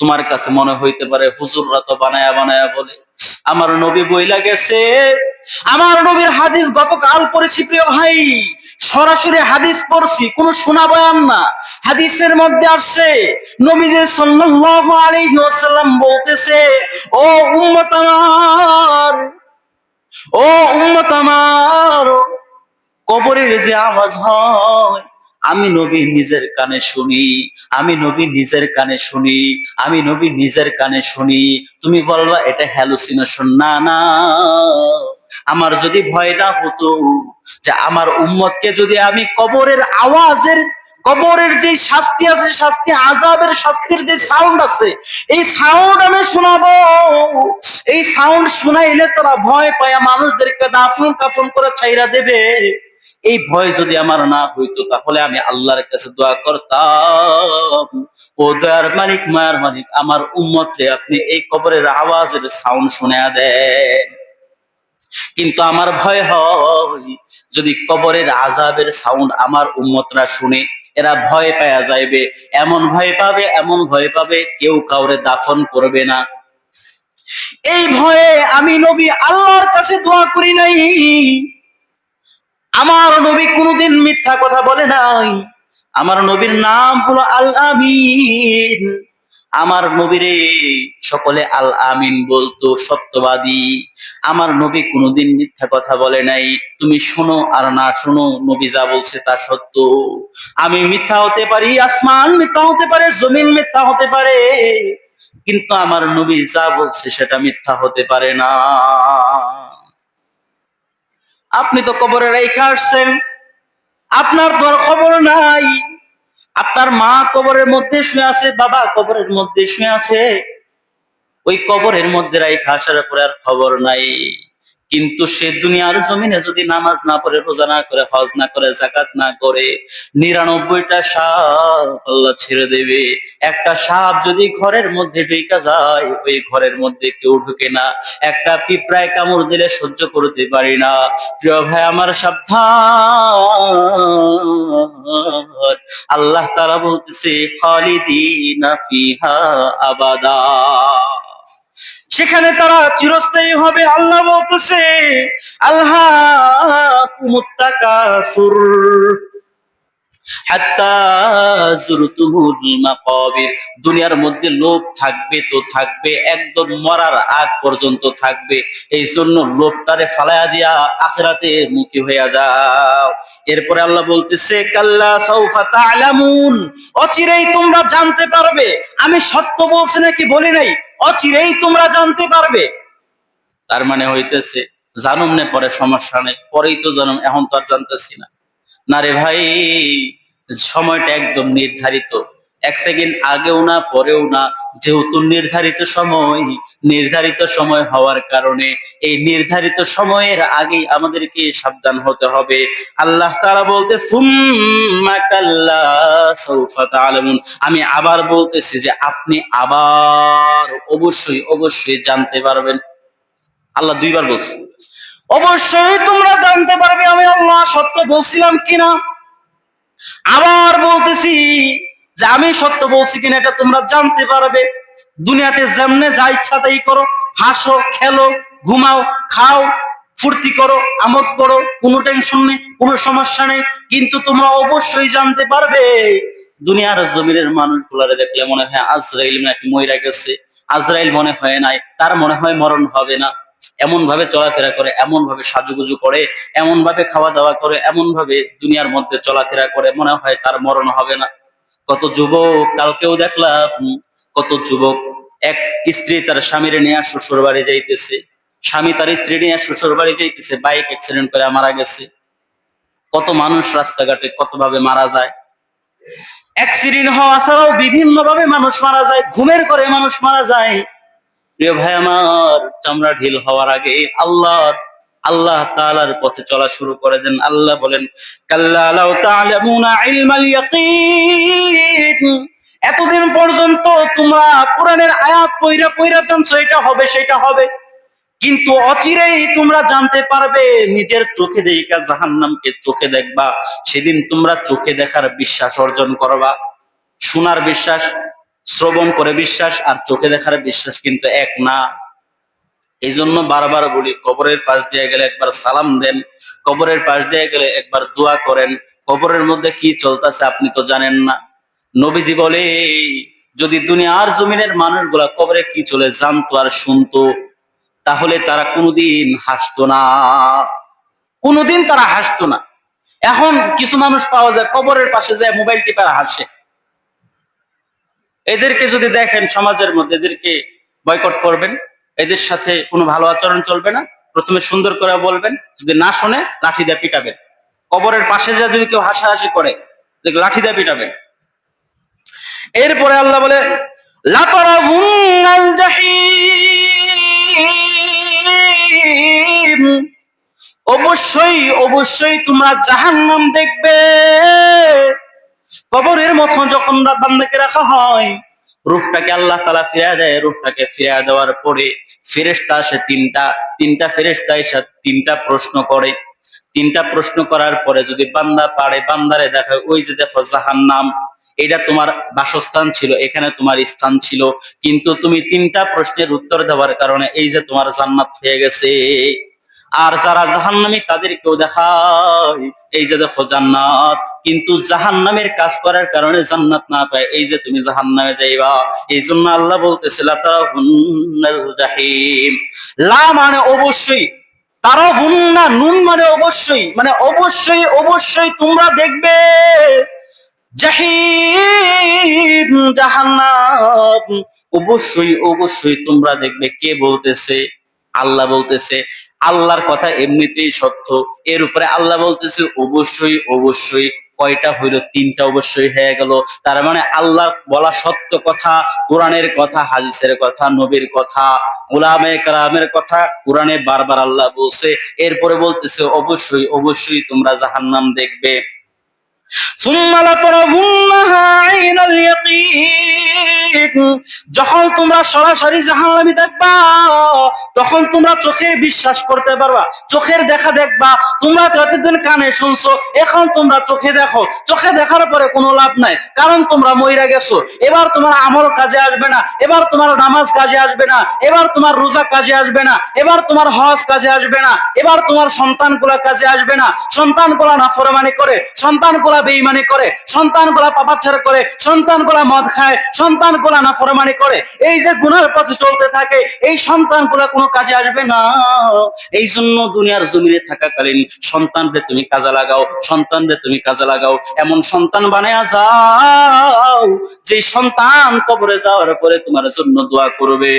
তোমার কাছে মনে হইতে পারে, হুজুররা তো বানায়া বানায়া বলে, আমার নবী বইলা গেছে। আমার নবীর হাদিস গতকাল পড়েছি প্রিয় ভাই। সরাসরি হাদিস পড়ছি, কোন শোনা বয়ান না। হাদিসের মধ্যে আসছে নবী যে সাল্লাল্লাহু আলাইহি ওয়াসাল্লাম বলতেছে, ও উম্মত আমার, ও উম্মত আমার, কবরের যে আওয়াজ হয় আমি নবী নিজের কানে শুনি, আমি নবী নিজের কানে শুনি, আমি নবী নিজের কানে শুনি। তুমি বলবা, এটা হ্যালুসিনেশন না না। আমার যদি ভয় না হতো যে আমার উম্মতকে যদি আমি কবরের আওয়াজের, কবরের যে শাস্তি আছে, শাস্তি আজাবের শাস্তির যে সাউন্ড আছে, এই সাউন্ড আমি শোনাবো। এই সাউন্ড শুনাইলে তারা ভয় পায়, মানুষদেরকে দাফন কাফন করে ছাইরা দেবে। এই ভয় যদি আমার না হইতো, তাহলে আমি আল্লাহর কাছে দোয়া করতাম। ও দয়ার মালিক, মায়ার মালিক, আমার উম্মত রে আপনি এই কবরের আওয়াজের সাউন্ড শুনে দেন। কিন্তু আমার ভয় হয়, যদি কবরের আজাবের সাউন্ড আমার উম্মতরা শুনে, এরা ভয় পাওয়া যাইবে। এমন ভয় পাবে, এমন ভয় পাবে, কেউ কাউরে দাফন করবে না। এই ভয়ে আমি নবী আল্লাহর কাছে দোয়া করি নাই। আমার নবী কোনোদিন মিথ্যা কথা বলে নাই। আমার নবীর নাম হলো আল আমিন। আমার নবীরে সকলে আল আমিন বলতো, সত্যবাদী। আমার নবী কোনোদিন মিথ্যা কথা বলে নাই। তুমি শোনো আর না শোনো, নবী যা বলছে তা সত্য। আমি মিথ্যা হতে পারি, আসমান মিথ্যা হতে পারে, জমিন মিথ্যা হতে পারে। কিন্তু আমার নবী যা বলছে সেটা মিথ্যা হতে পারে না। আপনি তো কবরে রেখা আসছেন। আপনার তো খবর নাই। আপনার মা কবরের মধ্যে শুয়ে আছে, বাবা কবরের মধ্যে শুয়ে আছে। ওই কবরের মধ্যে রাইখা আসার পরে আর খবর নাই। কিন্তু সে দুনিয়ার জমিনে যদি নামাজ না পড়ে, রোজা না করে, হজ না করে জাকাত না করে, নিরানব্বইটা সাপ আল্লাহ ছেড়ে দেবে। একটা সাপ যদি ঘরের মধ্যে ঢুকা যায়, ওই ঘরের মধ্যে কেউ ঢুকে না। একটা পিঁপড়ায় কামড় দিলে সহ্য করতে পারি না। প্রিয় ভাই, আমার সাবধান। আল্লাহ তারা বলতেছে, খালিদিনা ফিহা আবাদা। সেখানে তারা চিরস্থায়ী হবে আল্লাহ বলতেছে আল্লাহ কুমুত্তাকাসুর দুনিয়ার মধ্যে লোভ থাকবে তো থাকবে, একদম মরার আগ পর্যন্ত থাকবে। এই জন্য লোভটারে ফালায়া দিয়া আখেরাতে মুখী হইয়া যাও। এরপরে আল্লাহ বলতেছে, কাল্লা সাউফা তা'লামুন। অচিরেই তোমরা জানতে পারবে। আমি সত্য বলছি নাকি বলি নাই? অচিরেই তোমরা জানতে পারবে। তার মানে হইতেছে, জানুম নে পরে সমস্যা নেই, পরেই তো জানুম, এখন তো আর জানতেছি না। না রে ভাই, সময়টা একদম নির্ধারিত। এক সেকেন্ড আগেও না, পরেও না, যেহেতু নির্ধারিত সময় নির্ধারিত সময় হওয়ার কারণে এই নির্ধারিত সময়ের আগেই আমাদেরকে সাবধান হতে হবে। আল্লাহ তারা বলতে। আমি আবার বলতেছি যে, আপনি আবার অবশ্যই অবশ্যই জানতে পারবেন। আল্লাহ দুইবার বলছে। অবশ্যই তোমরা জানতে পারবে আমি আল্লাহ সত্য বলছিলাম কিনা। আবার বলতেছি যে আমি সত্য বলছি কিনা এটা তোমরা জানতে পারবে। দুনিয়াতে যেমনে যা ইচ্ছা তাই করো। হাসো, খেলো, ঘুমাও, খাও, ফুর্তি করো, আমোদ করো, কোনো টেনশন নেই, কোনো সমস্যা নেই। কিন্তু তোমরা অবশ্যই জানতে পারবে, দুনিয়ার জমিনের মানুষগুলারে দেখলে মনে হয় আজরাইল নাকি মইরা গেছে। আজরাইল মনে হয় নাই, তার মনে হয় মরণ হবে না। এমন ভাবে চলাফেরা করে এমন ভাবে সাজুগুজু করে এমন ভাবে খাওয়া দাওয়া করে এমন ভাবে দুনিয়ার মধ্যে চলাফেরা করে, মনে হয় তার মরণ হবে না। কত যুবক, কালকেও দেখলাম, কত যুবক, এক স্ত্রী তার স্বামীরে নিয়ে শ্বশুর বাড়ি যাইতেছে। স্বামী তার স্ত্রী নিয়ে শ্বশুর বাড়ি যাইতেছে, বাইক অ্যাক্সিডেন্ট করে মারা গেছে। কত মানুষ রাস্তাঘাটে কত ভাবে মারা যায়। অ্যাক্সিডেন্ট হওয়া ছাড়াও বিভিন্ন ভাবে মানুষ মারা যায়, ঘুমের করে মানুষ মারা যায়। প্রিয় ভাই আমার, চামড়া ঢিল হওয়ার আগে আল্লাহর, আল্লাহ তাআলার পথে চলা শুরু করে দেন। আল্লাহ বলেন এতদিন পর্যন্ত তোমরা কোরআনের আয়াত পইরা পইরা জানছো, এটা হবে, সেটা হবে। কিন্তু অচিরেই তোমরা জানতে পারবে, নিজের চোখে দেখা জাহান্নামকে চোখে দেখবা, সেদিন তোমরা চোখে দেখার বিশ্বাস অর্জন করবা। শোনার বিশ্বাস শ্রবণ করে বিশ্বাস আর চোখে দেখার বিশ্বাস কিন্তু এক না। এই জন্য বারবার বলি, কবরের পাশ দিয়ে গেলে একবার সালাম দেন, কবরের পাশ দিয়ে গেলে একবার দোয়া করেন, কবরের মধ্যে কি চলতেছে আপনি তো জানেন না। নবীজি বলে, যদি দুনিয়ার জমিনের মানুষগুলা কবরে কি চলে জানতো আর শুনতো, তাহলে তারা কোনোদিন হাসতো না। কোনোদিন তারা হাসতো না। এখন কিছু মানুষ পাওয়া যায় কবরের পাশে যায়, মোবাইল টিপার হাসে। এদেরকে যদি দেখেন সমাজের মধ্যে, এদেরকে বয়কট করবেন, এদের সাথে কোনো ভালো আচরণ চলবে না। প্রথমে সুন্দর করে বলবেন, যদি না শোনে লাঠি দিয়ে পিটাবেন। কবরের পাশে যা যদি কেউ হাসাহাসি করে লাঠি দিয়ে পিটাবেন। এরপরে আল্লাহ বলে অবশ্যই অবশ্যই তোমরা জাহান্নাম দেখবে। কবরের মতো যখন বান্দাকে রাখা হয় রূপটাকে আল্লাহ তালা ফিরিয়ে দেয় রূপটাকে ফিরিয়ে দেওয়ার পরে ফেরেস্তা আসে তিনটা তিনটা ফেরেস্তা এসে তিনটা প্রশ্ন করে। তিনটা প্রশ্ন করার পরে যদি বান্দা পারে, বান্দারে দেখে, ওই যে দেখো জাহান নাম এটা তোমার বাসস্থান ছিল, এখানে তোমার স্থান ছিল, কিন্তু তুমি তিনটা প্রশ্নের উত্তর দেওয়ার কারণে এই যে তোমার জান্নাত হয়ে গেছে। আর যারা জাহান্নামী তাদেরকেও দেখায়, এই যে দেখো জান্নাত। কিন্তু জাহান্নামের কাজ করার কারণে জান্নাত না পায়। এই যে তুমি জাহান্নামে যাইবা, এই জন্য আল্লাহ বলতেছে লা মানে অবশ্যই তারা হুন্না নুন মানে অবশ্যই মানে অবশ্যই অবশ্যই তোমরা দেখবে অবশ্যই অবশ্যই তোমরা দেখবে। কে বলতেছে? আল্লাহ বলতেছে আল্লাহর কথা এমনিতেই সত্য। এর উপরে আল্লাহ বলতেছে, অবশ্যই অবশ্যই কয়টা হইল? তিনটা অবশ্যই হয়ে গেল। তার মানে আল্লাহ বলা সত্য কথা, কোরআনের কথা হাজিসের কথা, নবীর কথা গোলামে কালামের কথা কোরআনে বারবার আল্লাহ বলছে। এরপরে বলতেছে, অবশ্যই অবশ্যই তোমরা জাহান্নাম দেখবে। যখন তোমরা সরাসরি জাহান্নামী দেখবা, তখন তোমরা চোখে বিশ্বাস করতে পারবা, চোখের দেখা দেখবা। তোমরা তো এতদিন কানে শুনছো, এখন তোমরা চোখে দেখো। চোখে দেখার পরে কোনো লাভ নাই, কারণ তোমরা মইরা গেছো। এবার তোমার আমল কাজে আসবে না, এবার তোমার নামাজ কাজে আসবে না, এবার তোমার রোজা কাজে আসবে না, এবার তোমার হজ কাজে আসবে না, এবার তোমার সন্তানগুলা কাজে আসবে না। সন্তানগুলা নাফরমানি করে, সন্তানগুলা বেঈমানি করে, সন্তানগুলা পাপাচ্ছার করে, সন্তানগুলা মদ খায়, সন্তানগুলা নাফরমানি করে, এই যে গুনার পথে চলতে থাকে, এই সন্তানগুলা কোনো কাজে আসবে না। এই জন্য দুনিয়ার জমিনে থাকাকালীন সন্তানরে তুমি কাজে লাগাও সন্তানরে তুমি কাজে লাগাও, এমন সন্তান বানায়া যাও যে সন্তান কবরে যাওয়ার পরে তোমার জন্য দোয়া করবে।